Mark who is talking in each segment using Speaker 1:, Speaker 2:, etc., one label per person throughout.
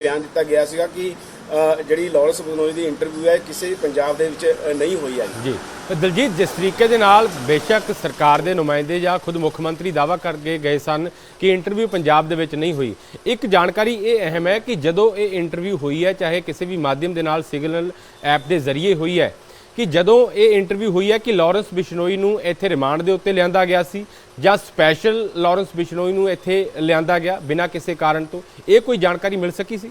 Speaker 1: ਬਿਆਨ ਦਿੱਤਾ ਗਿਆ ਸੀਗਾ ਕਿ ਜਿਹੜੀ ਲਾਰੈਂਸ ਬਨੋਈ ਦੀ ਇੰਟਰਵਿਊ ਹੈ ਕਿਸੇ ਵੀ ਪੰਜਾਬ ਦੇ ਵਿੱਚ ਨਹੀਂ ਹੋਈ ਹੈ
Speaker 2: ਜੀ। ਦਲਜੀਤ, ਜਿਸ ਤਰੀਕੇ ਦੇ ਨਾਲ ਬੇਸ਼ੱਕ ਸਰਕਾਰ ਦੇ ਨੁਮਾਇੰਦੇ ਜਾਂ ਖੁਦ ਮੁੱਖ ਮੰਤਰੀ ਦਾਵਾ ਕਰਕੇ ਗਏ ਸਨ ਕਿ ਇੰਟਰਵਿਊ ਪੰਜਾਬ ਦੇ ਵਿੱਚ ਨਹੀਂ ਹੋਈ, ਇੱਕ ਜਾਣਕਾਰੀ ਇਹ ਅਹਿਮ ਹੈ ਕਿ ਜਦੋਂ ਇਹ ਇੰਟਰਵਿਊ ਹੋਈ ਹੈ, ਚਾਹੇ ਕਿਸੇ ਵੀ ਮਾਧਿਅਮ ਦੇ ਨਾਲ ਸਿਗਨਲ ਐਪ ਦੇ ਜ਼ਰੀਏ ਹੋਈ ਹੈ ਕਿ ਜਦੋਂ ਇਹ ਇੰਟਰਵਿਊ ਹੋਈ ਹੈ ਕਿ ਲਾਰੈਂਸ ਬਿਸ਼ਨੋਈ ਨੂੰ ਇੱਥੇ ਰਿਮਾਂਡ ਦੇ ਉੱਤੇ ਲਿਆਂਦਾ ਗਿਆ ਸੀ ਜਾਂ ਸਪੈਸ਼ਲ ਲਾਰੈਂਸ ਬਿਸ਼ਨੋਈ ਨੂੰ ਇੱਥੇ ਲਿਆਂਦਾ ਗਿਆ ਬਿਨਾਂ ਕਿਸੇ ਕਾਰਨ ਤੋਂ, ਇਹ ਕੋਈ ਜਾਣਕਾਰੀ ਮਿਲ ਸਕੀ ਸੀ?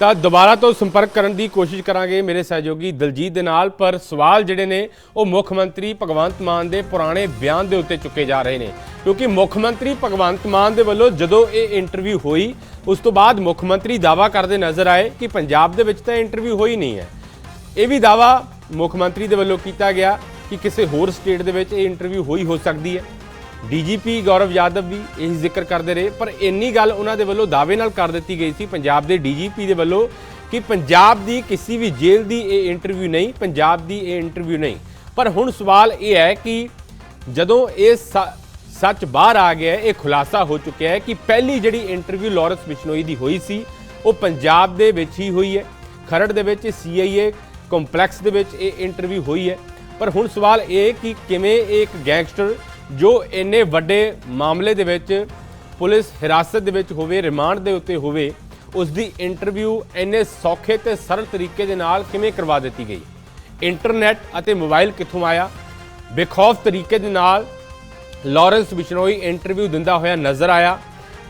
Speaker 2: ਤਾਂ ਦੁਬਾਰਾ ਤੋਂ ਸੰਪਰਕ ਕਰਨ ਦੀ ਕੋਸ਼ਿਸ਼ ਕਰਾਂਗੇ ਮੇਰੇ ਸਹਿਯੋਗੀ ਦਲਜੀਤ ਦੇ ਨਾਲ, ਪਰ ਸਵਾਲ ਜਿਹੜੇ ਨੇ, ਉਹ ਮੁੱਖ ਮੰਤਰੀ ਭਗਵੰਤ ਮਾਨ ਦੇ ਪੁਰਾਣੇ ਬਿਆਨ ਦੇ ਉੱਤੇ ਚੁੱਕੇ ਜਾ ਰਹੇ ਨੇ। ਕਿਉਂਕਿ ਮੁੱਖ ਮੰਤਰੀ ਭਗਵੰਤ ਮਾਨ ਦੇ ਵੱਲੋਂ ਜਦੋਂ ਇਹ ਇੰਟਰਵਿਊ ਹੋਈ, ਉਸ ਤੋਂ ਬਾਅਦ ਮੁੱਖ ਮੰਤਰੀ ਦਾਵਾ ਕਰਦੇ ਨਜ਼ਰ ਆਏ ਕਿ ਪੰਜਾਬ ਦੇ ਵਿੱਚ ਤਾਂ ਇੰਟਰਵਿਊ ਹੋਈ ਨਹੀਂ ਹੈ। ਇਹ ਵੀ ਦਾਵਾ ਮੁੱਖ ਮੰਤਰੀ ਦੇ ਵੱਲੋਂ ਕੀਤਾ ਗਿਆ ਕਿ ਕਿਸੇ ਹੋਰ ਸਟੇਟ ਦੇ ਵਿੱਚ ਇਹ ਇੰਟਰਵਿਊ ਹੋਈ ਹੋ ਸਕਦੀ ਹੈ। ਡੀਜੀਪੀ ਗੌਰਵ ਯਾਦਵ ਵੀ ਇਹ ਜ਼ਿਕਰ ਕਰਦੇ ਰਹੇ, ਪਰ ਇੰਨੀ ਗੱਲ ਉਹਨਾਂ ਦੇ ਵੱਲੋਂ ਦਾਅਵੇ ਨਾਲ ਕਰ ਦਿੱਤੀ ਗਈ ਸੀ ਪੰਜਾਬ ਦੇ ਡੀਜੀਪੀ ਦੇ ਵੱਲੋਂ ਕਿ ਪੰਜਾਬ ਦੀ ਕਿਸੇ ਵੀ ਜੇਲ੍ਹ ਦੀ ਇਹ ਇੰਟਰਵਿਊ ਨਹੀਂ, ਪੰਜਾਬ ਦੀ ਇਹ ਇੰਟਰਵਿਊ ਨਹੀਂ। ਪਰ ਹੁਣ ਸਵਾਲ ਇਹ ਹੈ ਕਿ ਜਦੋਂ ਇਹ ਸੱਚ ਬਾਹਰ ਆ ਗਿਆ ਇਹ ਖੁਲਾਸਾ ਹੋ ਚੁੱਕਿਆ ਹੈ ਕਿ ਪਹਿਲੀ ਜਿਹੜੀ ਇੰਟਰਵਿਊ ਲਾਰੈਂਸ ਬਿਸ਼ਨੋਈ ਦੀ ਹੋਈ ਸੀ, ਉਹ ਪੰਜਾਬ ਦੇ ਵਿੱਚ ਹੀ ਹੋਈ ਹੈ। ਖਰੜ ਦੇ ਵਿੱਚ ਸੀਆਈਏ ਕੰਪਲੈਕਸ ਦੇ ਵਿੱਚ ਇਹ ਇੰਟਰਵਿਊ ਹੋਈ ਹੈ। ਪਰ ਹੁਣ ਸਵਾਲ ਇਹ ਕਿ ਕਿਵੇਂ ਇਹ ਇੱਕ ਗੈਂਗਸਟਰ ਜੋ ਇੰਨੇ ਵੱਡੇ ਮਾਮਲੇ ਦੇ ਵਿੱਚ ਪੁਲਿਸ ਹਿਰਾਸਤ ਦੇ ਵਿੱਚ ਹੋਵੇ, ਰਿਮਾਂਡ ਦੇ ਉੱਤੇ ਹੋਵੇ ਉਸ ਦੀ ਇੰਟਰਵਿਊ ਇੰਨੇ ਸੌਖੇ ਤੇ ਸਰਲ ਤਰੀਕੇ ਦੇ ਨਾਲ ਕਿਵੇਂ ਕਰਵਾ ਦਿੱਤੀ ਗਈ? ਇੰਟਰਨੈਟ ਅਤੇ ਮੋਬਾਈਲ ਕਿੱਥੋਂ ਆਇਆ? ਬੇਖੌਫ ਤਰੀਕੇ ਦੇ ਨਾਲ ਲਾਰੈਂਸ ਬਿਸ਼ਨੋਈ ਇੰਟਰਵਿਊ ਦਿੰਦਾ ਹੋਇਆ ਨਜ਼ਰ ਆਇਆ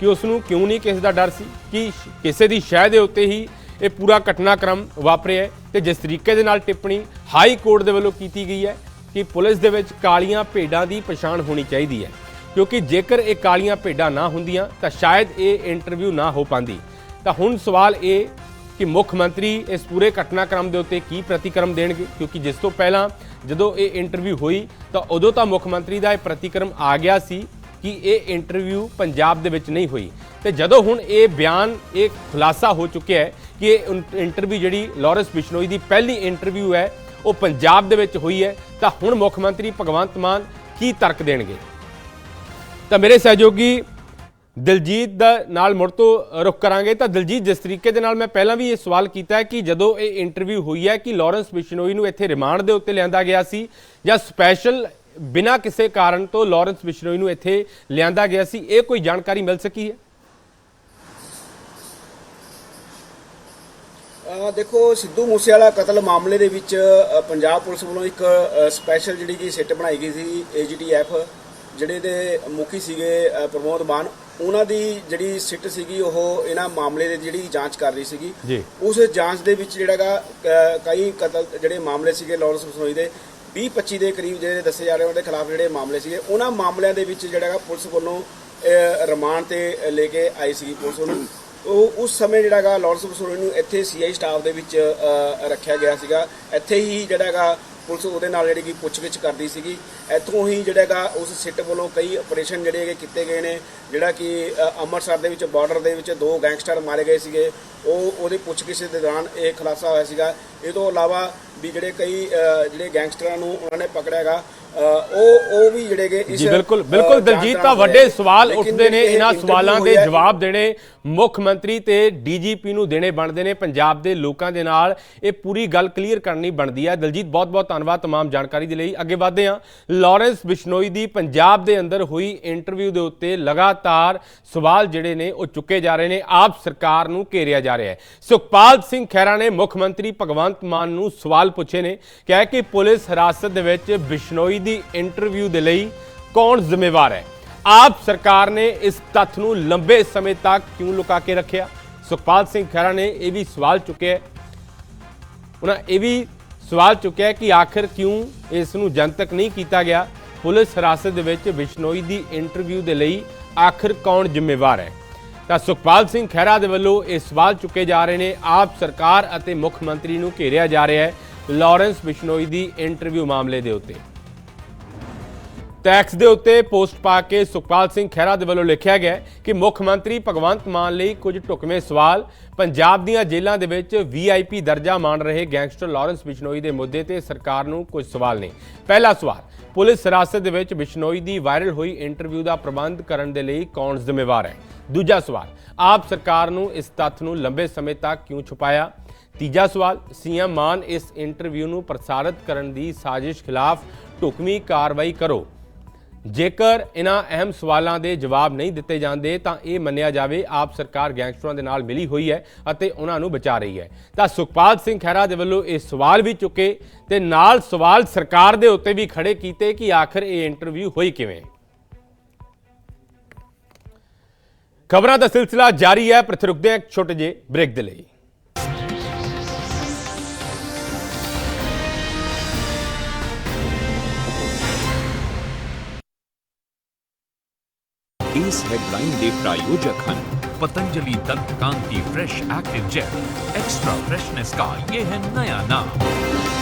Speaker 2: ਕਿ ਉਸ ਨੂੰ ਕਿਉਂ ਨਹੀਂ ਕਿਸੇ ਦਾ ਡਰ ਸੀ? ਕਿ ਕਿਸੇ ਦੀ ਸ਼ਹਿ ਦੇ ਉੱਤੇ ਹੀ ਇਹ ਪੂਰਾ ਘਟਨਾਕ੍ਰਮ ਵਾਪਰਿਆ ਹੈ ਤੇ ਜਿਸ ਤਰੀਕੇ ਦੇ ਨਾਲ ਟਿੱਪਣੀ ਹਾਈ ਕੋਰਟ ਦੇ ਵੱਲੋਂ ਕੀਤੀ ਗਈ ਹੈ ਕਿ ਪੁਲਿਸ ਦੇ ਵਿੱਚ ਕਾਲੀਆਂ ਭੇਡਾਂ ਦੀ ਪਛਾਣ ਹੋਣੀ ਚਾਹੀਦੀ ਹੈ। ਕਿਉਂਕਿ ਜੇਕਰ ਇਹ ਕਾਲੀਆਂ ਭੇਡਾਂ ਨਾ ਹੁੰਦੀਆਂ, ਤਾਂ ਸ਼ਾਇਦ ਇਹ ਇੰਟਰਵਿਊ ਨਾ ਹੋ ਪਾਂਦੀ ਤਾਂ ਹੁਣ ਸਵਾਲ ਇਹ ਕਿ ਮੁੱਖ ਮੰਤਰੀ ਇਸ ਪੂਰੇ ਘਟਨਾਕ੍ਰਮ ਦੇ ਉੱਤੇ ਕੀ ਪ੍ਰਤੀਕਰਮ ਦੇਣਗੇ? ਕਿਉਂਕਿ ਜਿਸ ਤੋਂ ਪਹਿਲਾਂ ਜਦੋਂ ਇਹ ਇੰਟਰਵਿਊ ਹੋਈ, ਤਾਂ ਉਦੋਂ ਤਾਂ ਮੁੱਖ ਮੰਤਰੀ ਦਾ ਇਹ ਪ੍ਰਤੀਕਰਮ ਆ ਗਿਆ ਸੀ ਕਿ ਇਹ ਇੰਟਰਵਿਊ ਪੰਜਾਬ ਦੇ ਵਿੱਚ ਨਹੀਂ ਹੋਈ। ਤੇ ਜਦੋਂ ਹੁਣ ਇਹ ਬਿਆਨ, ਇਹ ਖੁਲਾਸਾ ਹੋ ਚੁੱਕਿਆ ਹੈ ਕਿ ਇਹ ਇੰਟਰਵਿਊ ਜਿਹੜੀ ਲਾਰੈਂਸ ਬਿਸ਼ਨੋਈ ਦੀ ਪਹਿਲੀ ਇੰਟਰਵਿਊ ਹੈ ਉਹ ਪੰਜਾਬ ਦੇ ਵਿੱਚ ਹੋਈ ਹੈ, ਤਾਂ ਹੁਣ ਮੁੱਖ ਮੰਤਰੀ ਭਗਵੰਤ ਮਾਨ ਕੀ ਤਰਕ ਦੇਣਗੇ? ਤਾਂ ਮੇਰੇ ਸਹਿਯੋਗੀ ਦਿਲਜੀਤ ਦਾ ਨਾਲ ਮੁੜ ਤੋਂ ਰੁਕ ਕਰਾਂਗੇ। ਤਾਂ ਦਿਲਜੀਤ, ਜਿਸ ਤਰੀਕੇ ਦੇ ਨਾਲ ਮੈਂ ਪਹਿਲਾਂ ਵੀ ਇਹ ਸਵਾਲ ਕੀਤਾ ਹੈ ਕਿ ਜਦੋਂ ਇਹ ਇੰਟਰਵਿਊ ਹੋਈ ਹੈ ਕਿ ਲਾਰੈਂਸ ਬਿਸ਼ਨੋਈ ਨੂੰ ਇੱਥੇ ਰਿਮਾਂਡ ਦੇ ਉੱਤੇ ਲਿਆਂਦਾ ਗਿਆ ਸੀ ਜਾਂ ਸਪੈਸ਼ਲ ਬਿਨਾਂ ਕਿਸੇ ਕਾਰਨ ਤੋਂ ਲਾਰੈਂਸ ਬਿਸ਼ਨੋਈ ਨੂੰ ਇੱਥੇ ਲਿਆਂਦਾ ਗਿਆ ਸੀ, ਇਹ ਕੋਈ ਜਾਣਕਾਰੀ ਮਿਲ ਸਕੀ ਹੈ?
Speaker 1: ਦੇਖੋ ਸਿੱਧੂ ਮੂਸੇਵਾਲਾ ਕਤਲ ਮਾਮਲੇ ਦੇ ਵਿੱਚ ਪੰਜਾਬ ਪੁਲਿਸ ਵੱਲੋਂ ਇੱਕ ਸਪੈਸ਼ਲ ਜਿਹੜੀ ਕਿ ਸਿੱਟ ਬਣਾਈ ਗਈ ਸੀ ਏਜੀਟੀਐਫ ਜਿਹੜੇ ਦੇ ਮੁਖੀ ਸੀਗੇ ਪ੍ਰਮੋਦ ਮਾਨ। ਉਹਨਾਂ ਦੀ ਜਿਹੜੀ ਸਿੱਟ ਸੀਗੀ ਉਹ ਇਹਨਾਂ ਮਾਮਲੇ ਦੇ ਜਿਹੜੀ ਜਾਂਚ ਕਰ ਰਹੀ ਸੀਗੀ। ਉਸ ਜਾਂਚ ਦੇ ਵਿੱਚ ਜਿਹੜਾਗਾ ਕਈ ਕਤਲ ਜਿਹੜੇ ਮਾਮਲੇ ਸੀਗੇ ਲਾਰੈਂਸ ਬਿਸ਼ਨੋਈ ਦੇ 20 25 ਦੇ ਕਰੀਬ ਜਿਹੜੇ ਦੱਸੇ ਜਾ ਰਹੇ ਉਹਨਾਂ ਦੇ ਖਿਲਾਫ ਜਿਹੜੇ ਮਾਮਲੇ ਸੀਗੇ ਉਹਨਾਂ ਮਾਮਲਿਆਂ ਦੇ ਵਿੱਚ ਜਿਹੜਾਗਾ ਪੁਲਿਸ ਵੱਲੋਂ ਰਿਮਾਂਡ ਤੇ ਲੈ ਕੇ ਆਈ ਸੀਗੀ ਪੁਲਿਸ ਵੱਲੋਂ। ਉਹ ਉਸ ਸਮੇਂ ਜਿਹੜਾਗਾ ਲਾਰੈਂਸ ਬਿਸ਼ਨੋਈ ਨੂੰ ਇੱਥੇ ਸੀਆਈ ਸਟਾਫ ਦੇ ਵਿੱਚ ਰੱਖਿਆ ਗਿਆ ਸੀਗਾ। ਇੱਥੇ ਹੀ ਜਿਹੜਾਗਾ ਪੁਲਿਸ ਉਹਦੇ ਨਾਲ ਜਿਹੜੀ ਕਿ ਪੁੱਛਗਿੱਛ ਕਰਦੀ ਸੀਗੀ। ਇੱਥੋਂ ਹੀ ਜਿਹੜਾਗਾ ਉਸ ਸਿੱਟ ਵੱਲੋਂ ਕਈ ਆਪਰੇਸ਼ਨ ਜਿਹੜੇ ਹੈਗੇ ਕੀਤੇ ਗਏ ਨੇ, ਜਿਹੜਾ ਕਿ ਅੰਮ੍ਰਿਤਸਰ ਦੇ ਵਿੱਚ ਬਾਰਡਰ ਦੇ ਵਿੱਚ ਦੋ ਗੈਂਗਸਟਰ ਮਾਰੇ ਗਏ ਸੀਗੇ। ਉਹ ਉਹਦੀ ਪੁੱਛਗਿੱਛ ਦੇ ਦੌਰਾਨ ਇਹ ਖੁਲਾਸਾ ਹੋਇਆ ਸੀਗਾ। ਇਹ ਤੋਂ ਇਲਾਵਾ ਵੀ ਜਿਹੜੇ ਕਈ ਜਿਹੜੇ ਗੈਂਗਸਟਰਾਂ ਨੂੰ ਉਹਨਾਂ ਨੇ ਪਕੜਿਆਗਾ ਉਹ ਉਹ ਵੀ ਜਿਹੜੇ ਗੇ ਇਸ
Speaker 2: ਜੀ ਬਿਲਕੁਲ
Speaker 1: ਅ,
Speaker 2: ਬਿਲਕੁਲ
Speaker 1: ਜਾਂਚ
Speaker 2: ਦਲਜੀਤ ਤਾਂ
Speaker 1: ਦੌਰਾਨ
Speaker 2: ਵੱਡੇ
Speaker 1: ਹੋਏ।
Speaker 2: ਸਵਾਲ
Speaker 1: ਲੇਕਿਨ
Speaker 2: ਉੱਠਦੇ ਨੇ
Speaker 1: ਜਿਹੜੀ ਇਹ
Speaker 2: ਇਹਨਾਂ
Speaker 1: interview
Speaker 2: ਸਵਾਲਾਂ ਦੇ
Speaker 1: ਹੋਈ ਹੈ,
Speaker 2: ਜਵਾਬ ਦੇਣੇ ਮੁੱਖ ਮੰਤਰੀ ਤੇ ਡੀਜੀਪੀ ਨੂੰ ਦੇਣੇ ਬਣਦੇ ਨੇ ਪੰਜਾਬ ਦੇ ਲੋਕਾਂ ਦੇ ਨਾਲ ਇਹ ਪੂਰੀ ਗੱਲ ਕਲੀਅਰ ਕਰਨੀ ਬਣਦੀ ਹੈ ਦਲਜੀਤ ਬਹੁਤ ਬਹੁਤ ਧੰਨਵਾਦ तमाम ਜਾਣਕਾਰੀ ਦੇ ਲਈ ਅੱਗੇ ਵਧਦੇ ਹਾਂ ਲਾਰੈਂਸ ਬਿਸ਼ਨੋਈ ਦੀ ਪੰਜਾਬ ਦੇ ਅੰਦਰ ਹੋਈ ਇੰਟਰਵਿਊ ਦੇ ਉੱਤੇ ਲਗਾਤਾਰ ਸਵਾਲ ਜਿਹੜੇ ਨੇ ਉਹ ਚੁੱਕੇ ਜਾ ਰਹੇ ਨੇ ਆਪ ਸਰਕਾਰ ਨੂੰ ਘੇਰਿਆ ਜਾ ਰਿਹਾ ਹੈ ਸੁਖਪਾਲ ਸਿੰਘ ਖਹਿਰਾ ਨੇ ਮੁੱਖ ਮੰਤਰੀ ਭਗਵੰਤ ਮਾਨ ਨੂੰ ਸਵਾਲ ਪੁੱਛੇ ਨੇ ਕਿਹਾ ਕਿ ਪੁਲਿਸ ਹਿਰਾਸਤ ਦੇ ਵਿੱਚ ਬਿਸ਼ਨੋਈ ਦੀ ਇੰਟਰਵਿਊ ਦੇ ਲਈ ਕੌਣ ਜ਼ਿੰਮੇਵਾਰ ਹੈ? ਆਪ ਸਰਕਾਰ ਨੇ ਇਸ ਤੱਥ ਨੂੰ ਲੰਬੇ ਸਮੇਂ ਤੱਕ ਕਿਉਂ ਲੁਕਾ ਕੇ ਰੱਖਿਆ? ਸੁਖਪਾਲ ਸਿੰਘ ਖਹਿਰਾ ਨੇ ਇਹ ਵੀ ਸਵਾਲ ਚੁੱਕਿਆ ਉਹਨਾਂ ਇਹ ਵੀ ਸਵਾਲ ਚੁੱਕਿਆ ਕਿ ਆਖਿਰ ਕਿਉਂ ਇਸ ਨੂੰ ਜਨਤਕ ਨਹੀਂ ਕੀਤਾ ਗਿਆ? ਪੁਲਿਸ ਹਿਰਾਸਤ ਦੇ ਵਿੱਚ ਬਿਸ਼ਨੋਈ ਦੀ ਇੰਟਰਵਿਊ ਦੇ ਲਈ ਆਖਿਰ ਕੌਣ ਜ਼ਿੰਮੇਵਾਰ ਹੈ? ਤਾਂ ਸੁਖਪਾਲ ਸਿੰਘ ਖਹਿਰਾ ਦੇ ਵੱਲੋਂ ਇਹ ਸਵਾਲ ਚੁੱਕੇ ਜਾ ਰਹੇ ਨੇ। ਆਪ ਸਰਕਾਰ ਅਤੇ ਮੁੱਖ ਮੰਤਰੀ ਨੂੰ ਘੇਰਿਆ ਜਾ ਰਿਹਾ ਹੈ ਲਾਰੈਂਸ ਬਿਸ਼ਨੋਈ ਦੀ ਇੰਟਰਵਿਊ ਮਾਮਲੇ ਦੇ ਉੱਤੇ। ਟੈਕਸ ਦੇ ਉੱਤੇ ਪੋਸਟ ਪਾ ਕੇ ਸੁਖਪਾਲ ਸਿੰਘ ਖਹਿਰਾ ਦੇ ਵੱਲੋਂ ਲਿਖਿਆ ਗਿਆ ਕਿ ਮੁੱਖ ਮੰਤਰੀ ਭਗਵੰਤ ਮਾਨ ਲਈ ਕੁਝ ਢੁਕਵੇਂ ਸਵਾਲ ਪੰਜਾਬ ਦੀਆਂ ਜੇਲ੍ਹਾਂ ਦੇ ਵਿੱਚ ਵੀਆਈਪੀ ਦਰਜਾ ਮਾਣ ਰਹੇ ਗੈਂਗਸਟਰ ਲਾਰੈਂਸ ਬਿਸ਼ਨੋਈ ਦੇ ਮੁੱਦੇ ਤੇ ਸਰਕਾਰ ਨੂੰ ਕੁਝ ਸਵਾਲ ਨੇ। ਪਹਿਲਾ ਸਵਾਲ, ਪੁਲਿਸ ਹਿਰਾਸਤ ਦੇ ਵਿੱਚ ਬਿਸ਼ਨੋਈ ਦੀ ਵਾਇਰਲ ਹੋਈ ਇੰਟਰਵਿਊ ਦਾ ਪ੍ਰਬੰਧ ਕਰਨ ਦੇ ਲਈ ਕੌਣ ਜ਼ਿੰਮੇਵਾਰ ਹੈ? ਦੂਜਾ ਸਵਾਲ, ਆਪ ਸਰਕਾਰ ਨੂੰ ਇਸ ਤੱਥ ਨੂੰ ਲੰਬੇ ਸਮੇਂ ਤੱਕ ਕਿਉਂ ਛੁਪਾਇਆ? ਤੀਜਾ ਸਵਾਲ, ਸੀਐਮ ਮਾਨ ਇਸ ਇੰਟਰਵਿਊ ਨੂੰ ਪ੍ਰਸਾਰਿਤ ਕਰਨ ਦੀ ਸਾਜ਼ਿਸ਼ ਖਿਲਾਫ ਢੁਕਵੀਂ ਕਾਰਵਾਈ ਕਰੋ। ਜੇਕਰ ਇਹਨਾਂ ਅਹਿਮ ਸਵਾਲਾਂ ਦੇ ਜਵਾਬ ਨਹੀਂ ਦਿੱਤੇ ਜਾਂਦੇ, ਤਾਂ ਇਹ ਮੰਨਿਆ ਜਾਵੇ ਆਪ ਸਰਕਾਰ ਗੈਂਗਸਟਰਾਂ ਦੇ ਨਾਲ ਮਿਲੀ ਹੋਈ ਹੈ ਅਤੇ ਉਹਨਾਂ ਨੂੰ ਬਚਾ ਰਹੀ ਹੈ। ਤਾਂ ਸੁਖਪਾਲ ਸਿੰਘ ਖਹਿਰਾ ਦੇ ਵੱਲੋਂ ਇਹ ਸਵਾਲ ਵੀ ਚੁੱਕੇ ਤੇ ਨਾਲ ਸਵਾਲ ਸਰਕਾਰ ਦੇ ਉੱਤੇ ਵੀ ਖੜੇ ਕੀਤੇ ਕਿ ਆਖਰ ਇਹ ਇੰਟਰਵਿਊ ਹੋਈ ਕਿਵੇਂ। ਖਬਰਾਂ ਦਾ ਸਿਲਸਿਲਾ ਜਾਰੀ ਹੈ। ਪਰ ਇੱਥੇ ਇੱਕ ਛੋਟੇ ਜਿਹੇ ਬ੍ਰੇਕ ਦੇ ਲਈ।
Speaker 3: ਇਸ ਹੈਡਲਾਈਨ ਦੇ ਪ੍ਰਾਯੋਜਕ ਹਨ Patanjali Dant Kanti fresh active gel extra freshness का ये है नया नाम